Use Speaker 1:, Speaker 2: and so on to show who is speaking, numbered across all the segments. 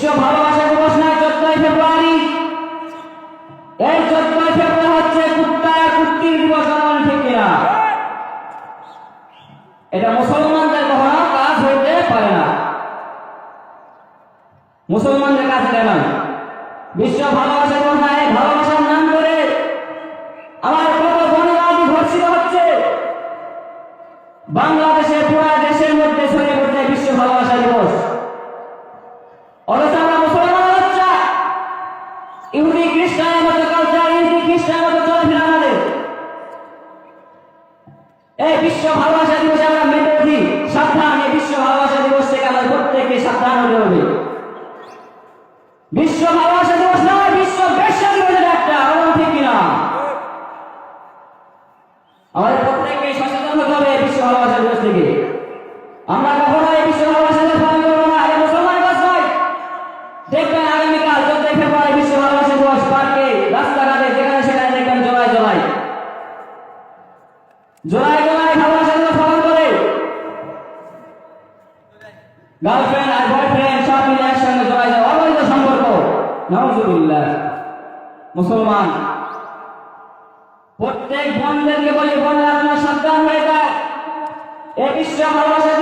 Speaker 1: বিশ্ব ভালোবাসা দিবস চোদ্দই ফেব্রুয়ারি। এই চোদ্দই ফেব্রুয়ারি হচ্ছে কুত্তা কুত্তির দিবস আমার এটা মুসলমানদের কাজ হইতে পারে না। মুসলমানদের কাছে এটা নয়। বিশ্ব ভালোবাসা দিবস নয় ভালোবাসার নাম করে আমার কত বনবাদী ধর্ষিত হচ্ছে। বাংলাদেশের পুরা দেশের মধ্যে ছড়িয়ে খ্রিস্টানের মতো কালচার ইহুদি খ্রিস্টানের মতো চলাফেরা আমাদের এই বিশ্ব ভালোবাসা দিবসে আমরা মেতে উঠি সাবধান দিবস গার্লফ্রেন্ড আর বয়ফ্রেন্ড সব মিলে একসঙ্গে জোড়ায় যায় অবৈধ সম্পর্ক। নজরুল্লাহ মুসলমান, প্রত্যেক বোনদেরকে বলি বোনেরা আপনার সন্তান হয়ে যায় এ বিশ্ব ভালোবাসা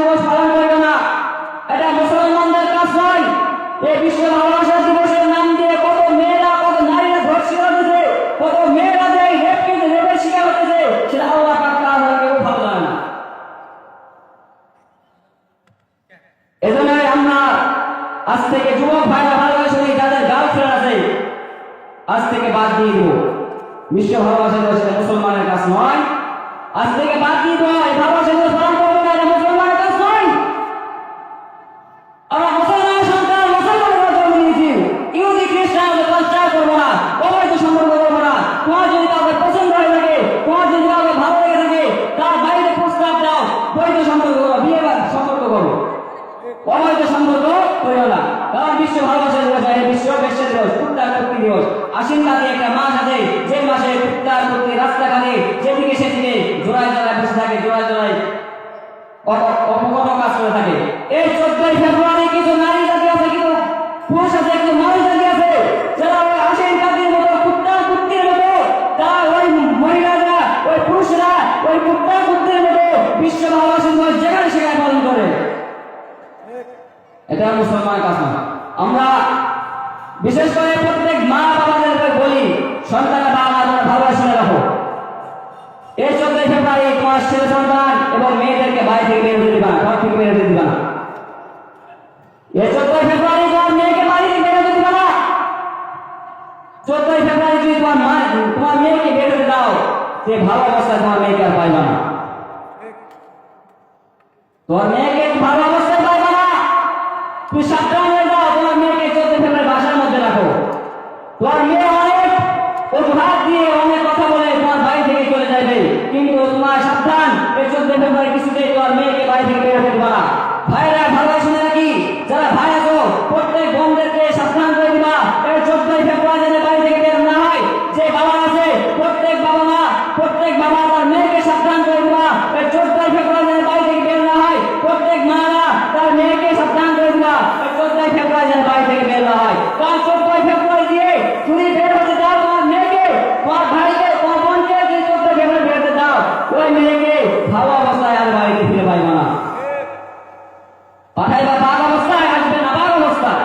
Speaker 1: আজ থেকে যুবক ভাইরা ভালোবাসে যাদের গার্লফ্রেন্ড আছে, আজ থেকে বাদ দিয়ে দেবো। বিশ্ব ভালোবাসা দিবস মুসলমানের কাজ নয়। আজ থেকে বাদ দিয়ে দেবো, এই ভালোবাসা দিবস পালন করব না এটা মুসলমানের কাজ নয় আমরা মুসলমান সন্তান মুসলমানের জন্ম নিয়েছি ইহুদি খ্রিস্টান কালচার করব না অবৈধ সম্পর্ক করব না তোমার যদি কাউকে পছন্দ হয়ে থাকে তোমার যদি কাউকে ভালো লেগে থাকে তার বাইরে প্রস্তাব দাও বৈধ সম্পর্ক করো বিয়ে বা সম্পর্ক করো অবৈধ সম্পর্ক করিও না। কারণ বিশ্ব ভালোবাসা দিবস এই বিশ্ব বেশ্যা দিবস, কুত্তার মুক্তি দিবস। আশ্বিন কালে একটা মাস আছে, যে মাসে কুত্তার মুক্তি রাস্তাঘাটে, যেদিকে সেদিকে জোড়ায় জোড়ায় বসে থাকে, জোড়ায় জোড়ায় অপকর্ম কাজ করে থাকে। এই চোদ্দই ফেব্রুয়ারি কিছু নারী জাতি আছে কিছু পুরুষ আছে কিছু মানুষ জাতি আছে। যারা ওই আশ্বিন কাতির মতো কুত্তা কুত্তির মতো তারা ওই মহিলারা, ওই পুরুষরা, ওই কুত্তা কুত্তির মতো বিশ্ব ভালোবাসা দিবস যেখানে সেখানে পালন করে। এটা মুসলমানের কাজ না আমরা বিশেষ করে প্রত্যেক মা বাবাদেরকে বলি সন্তানের বাবা মা তোমরা ভালোভাবে শুনে রাখো এই চোদ্দই ফেব্রুয়ারি তোমার ছেলে সন্তান এবং মেয়েদেরকে বাড়ি থেকে বের হতে দিবা না ঘর থেকে বের হতে দিবা না এই চোদ্দই ফেব্রুয়ারি তোমার মেয়েকে বাড়ি থেকে বের হতে দিবা না চোদ্দই ফেব্রুয়ারি যদি তোমার মা তোমার মেয়েকে বের হতে দাও সে ভালো অবস্থায় তোমার মেয়েকে আর পাইবা না তোমার মেয়েকে তোমার মেয়ে অনেক অজুহাত দিয়ে অনেক কথা বলে তোমার বাড়ি থেকে চলে যাবে কিন্তু তোমার সাবধান এই চোদ্দ ফেব্রুয়ারি কিছুতেই তোমার মেয়েকে বাড়ি থেকে বের হতে দিবা না ভাইরা ভালো শুনে নাকি যারা ভাই আছো প্রত্যেক বোনদেরকে সাবধান করে দিবা এই চোদ্দই ফেব্রুয়ারি যেন বাড়ি থেকে বের না হয় যে বাবা আছে প্রত্যেক বাবা মা প্রত্যেক বাবা তার মেয়েকে সাবধান করে দিবা এই চোদ্দই ফেব্রুয়ারি যেন বাড়ি থেকে বের না হয় প্রত্যেক মারা তার মেয়েকে সাবধান করে দিবা এই চোদ্দই ফেব্রুয়ারি যেন বাড়ি থেকে বের না হয় কারণ চোদ্দই ফেব্রুয়ারি দিয়ে তুমি বের হতে দাও তোমার মেয়েকে তোমার ভাইকে তোমার বোনকে যে চোদ্দই ফেব্রুয়ারি বের হতে দাও ওই মেয়েকে ভালো অবস্থায় আর বাড়িতে ফিরে পাইবা না পাঠাইবা বাঘ অবস্থায় আসবে না বাঘ অবস্থায়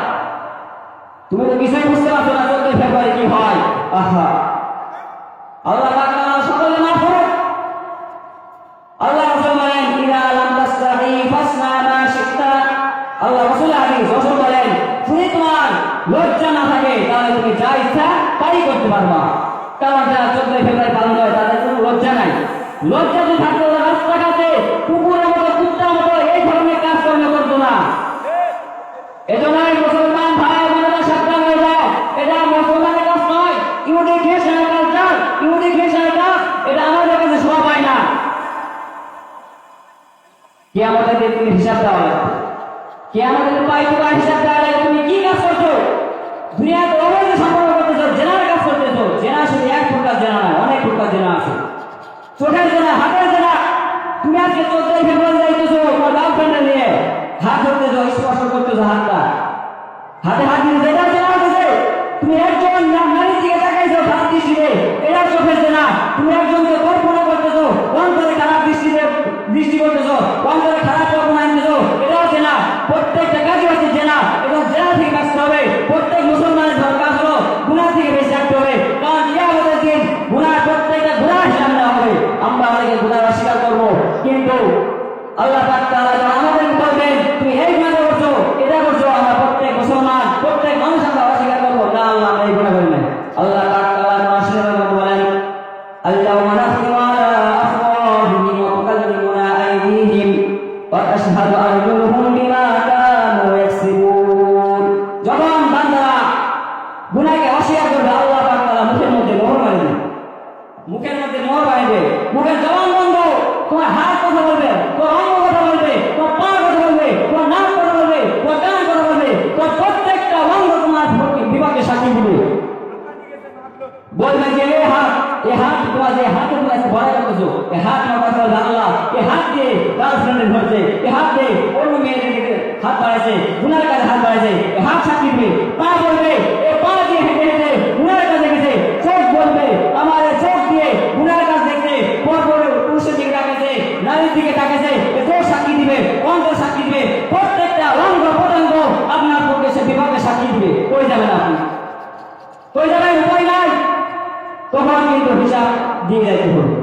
Speaker 1: তুমি তো বিষয় বুঝতে পারছ না চোদ্দই ফেব্রুয়ারি কি হয় আহা আল্লাহ পাক তাআলা সকলে মাফ করুন আল্লাহ রাসূল বলেন ইদা লাম তাস্তাহি ফাসনা মা শিকতা আল্লাহ রাসূল হাদিস রাসূল বলেন যদি তোমার লজ্জা না থাকে তাহলে তুমি যা ইচ্ছা তাই করতে পারবা। কারণ যারা চোদ্দই ফেব্রুয়ারি পালন করে, তাদের কোনো লজ্জা নাই। লজ্জা যদি থাকতো তারা রাস্তাঘাটে কুকুরের মতো, কুত্তার মতো, এই ধরনের কাজকর্ম করতো না। এজন্যই মুসলমান ভাই বোনেরা সাবধান হয়ে যাও। এটা মুসলমানের কাজ নয়, ইহুদি খ্রিস্টানের কালচার ইহুদি খ্রিস্টানের কাজ এটা আমাদের কাছে শোভা পায় না। কে আমাদের তুমি হিসাব দেওয়া লাগবে? কে আমাদের পাই তোমার হিসাব দেওয়া লাগবে? তুমি কি কাজ করছ? দুনিয়াতে হাতে হাত দিয়ে যেটা দেওয়া হয়েছে তুমি একজন নারীর দিকে তাকাইছো খারাপ দৃষ্টিতে এটা চোখেছে চেনা। তুমি একজনকে কল্পনা করতেছো, অন্তরে খারাপ দৃষ্টিতে দৃষ্টি করতেছো অন্তরে খারাপ কল্পনা আনতেছো। এটা চেনা। প্রত্যেকটা কাজই হচ্ছে জেনা এবং জেনা থেকে বাঁচতে হবে। প্রত্যেক মুসলমানের দরকার হলো গুণা থেকে বেশি থাকতে হবে। কারণ ইয়া হতে দিন গুণা প্রত্যেকটা গুণা হিসাব নেওয়া হবে। আমরা আমাদেরকে গুণার অস্বীকার করব। কিন্তু আল্লাহ তারা اليوم نختم على أفواههم وتكلمنا أيديهم وتشهد أرجلهم بما كانوا يكسبون যখন বান্দারা গুনাহকে অস্বীকার করবে আল্লাহ পাক তাআলা মুখের মধ্যে মোহর মারে দেবে মুখের মধ্যে মোহর মারে দেবে মুখের জবান বন্ধ তোমার হাত কথা বলবে তোমার অঙ্গ কথা বলবে তোমার পা কথা বলবে তোমার নাক কথা বলবে তোমার কান কথা বলবে তোমার প্রত্যেকটা অঙ্গ তোমার বিভাগে সাক্ষী দিবে বলবে যে এ হাত এ হাত তোমার যে হাত ভয় করছ এ হাত আমার কথা জানলা এ হাত দিয়ে তার ফ্রেন্ডের ঘটছে এ হাত দিয়ে অন্য মেয়েদের হাত বাড়াইছে। উনার কাছে হাত বাড়াইছে। এ হাত সাক্ষী পা বলবে এ পা দিয়ে হেঁটে হেঁটে উনার কাছে গেছে। চোখ বলবে, আমার চোখ দিয়ে উনার কাছে দেখছে পর পরে পুরুষের দিকে তাকাইছে, নারীর দিকে তাকাইছে। এ চোখ সাক্ষী দিবে অন্তর সাক্ষী dia itu